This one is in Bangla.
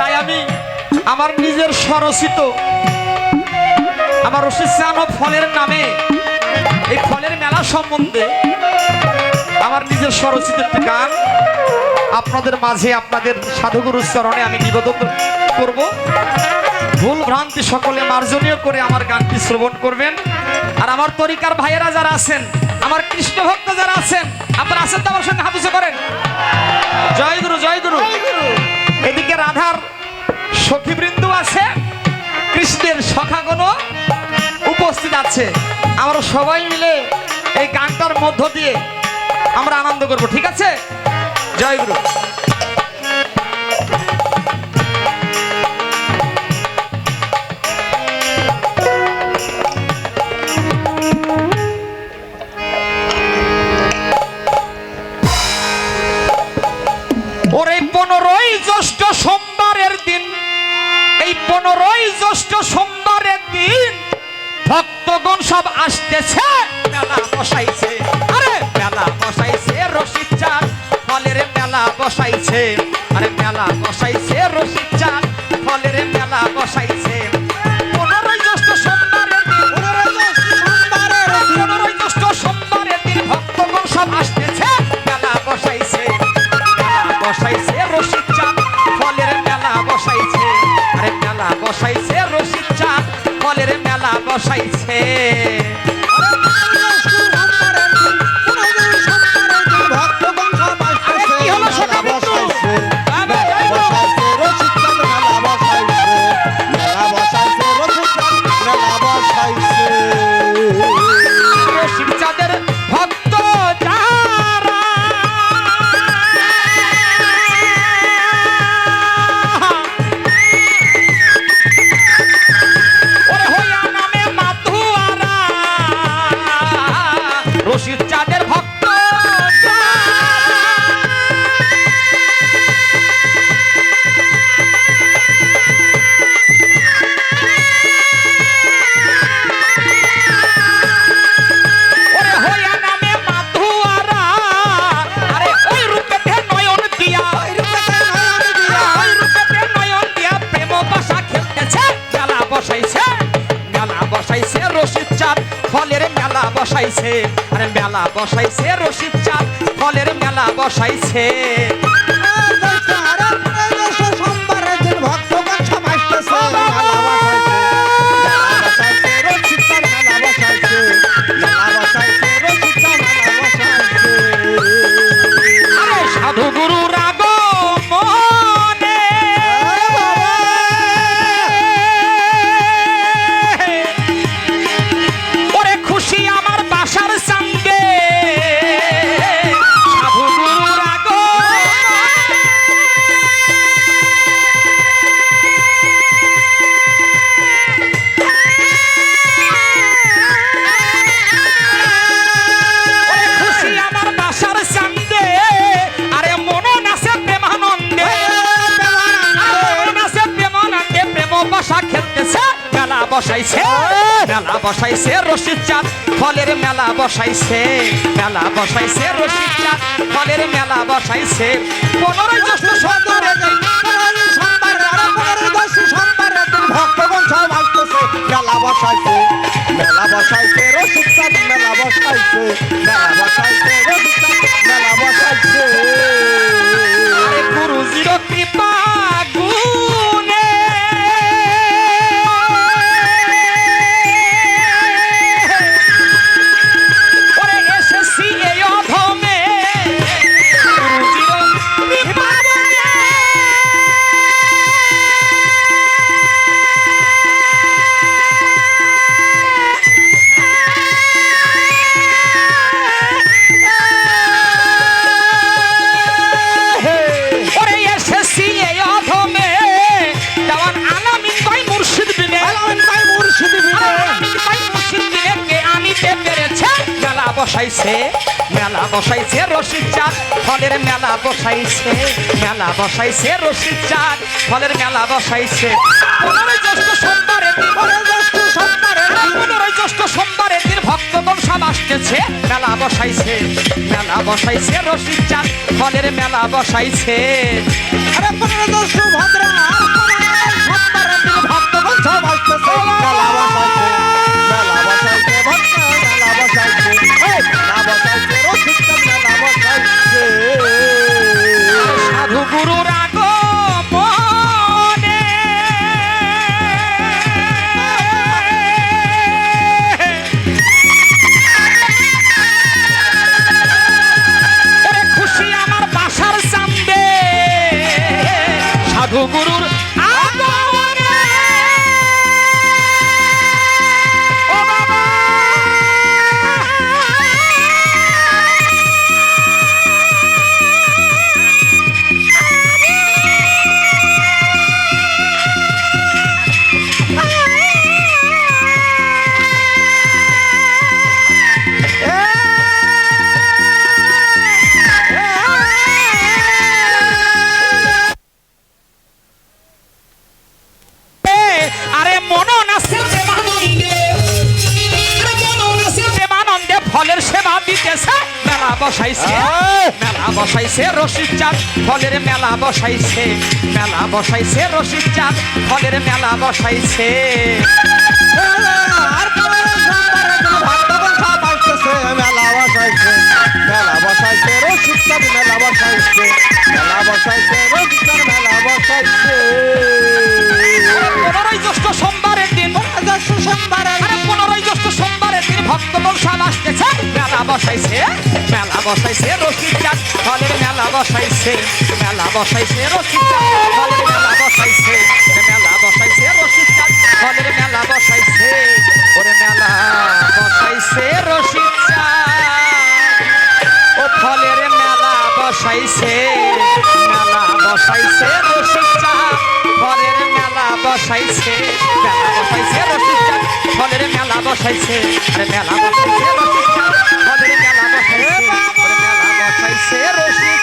তাই আমি আমার নিজের স্বরচিত, আমার চানো ফলের নামে, এই ফলের মেলা সম্বন্ধে আমার নিজের স্বরচিত একটি গান আপনাদের মাঝে আপনাদের সাধুগুরুর চরণে আমি নিবেদন করব। ভুল ভ্রান্তি সকলে মার্জনীয় করে আমার গানটি শ্রবণ করবেন। আর আমার তরিকার ভাইয়েরা যারা আছেন, আমার কৃষ্ণ ভক্ত যারা আছেন, আপনারা আছেন তো আমার সঙ্গে হাত উঁচু করেন? জয় গুরু, জয় সখাগণ উপস্থিত আছে। আমরা সবাই মিলে এই গানটার মধ্য দিয়ে আমরা আনন্দ করব, ঠিক আছে? জয় গুরু। পনেরোই জ্যৈষ্ঠ সোমবারের দিন, এই পনেরোই জ্যৈষ্ঠ সোমবারের দিন ভক্তগণ সব আসতেছে। মেলা বসাইছে। আরে, মেলা বসাইছে রশিদ চাঁদ। ফলের মেলা বসাইছে। আরে, মেলা বসাইছে রশিদ বসাইছে রশিদ চাঁদ ফলের মেলা বসাইছে। আরে মেলা বসাইছে রশিদ চাঁদ ফলের মেলা বসাইছে। বসাইছে, মেলা বসাইছে রশিদ চাঁদ ফলের মেলা বসাইছে মেলা বসাইছে রশিদ চাঁদ ফলের মেলা বসাইছে। পনেরোই জ্যৈষ্ঠ সন্ধ্যারে মেলা বসাইছে মেলা বসাইছে রসিদ মেলা বসাইছে মেলা বসাইছে রসিদ মেলা বসাইছে। বসাইছে, মেলা বসাইছে রশিদ চাঁদ, ফলের মেলা বসাইছে মেলা বসাইছে রশিদ চাঁদ, ফলের মেলা বসাইছে। পনেরোই জ্যৈষ্ঠ সোমবারে পনেরোই জ্যৈষ্ঠ সোমবারে পনেরোই জ্যৈষ্ঠ সোমবারে দিন ভক্তগণ সব আসতেছে, মেলা বসাইছে মেলা বসাইছে রশিদ চাঁদ, ফলের মেলা বসাইছে। আরে পনেরো জ্যৈষ্ঠ আর গুরুর ফলের সেবা দিতেছে মেলা বসাইছে। মেলা বসাইছে রশিদ চাঁদ ফলের মেলা বসাইছে। মেলা বসাইছে রশিদ চাঁদ ফলের মেলা বসাইছে। সোমবারে মেলা বসাইছে। মেলা বসাইছে রসিকতার মেলা বসাইছে। মেলা বসাইছে রসিকতার মেলা বসাইছে। পনেরোই জ্যৈষ্ঠ সোমবারের ভক্তগণ সব আসতেছে মেলা বসাইছে মেলা বসাইছে রশিদ চাঁদ ফলের মেলা বসাইছে মেলা বসাইছে রশিদ চাঁদ ফলের মেলা বসাইছে মেলা বসাইছে রশিদ চাঁদ ফলের মেলা বসাইছে ওরে মেলা বসাইছে রশিদ চাঁদ ও ফলের মেলা বসাইছে মেলা বসাইছে চাঁদ ফলের মেলা বসাইছে মেলা বসাইছে চাঁদ ফলের মেলা বসাইছে আরে মেলা বসাইছে ফলের মেলা বসাইছে মেলা বসাইছে রসিক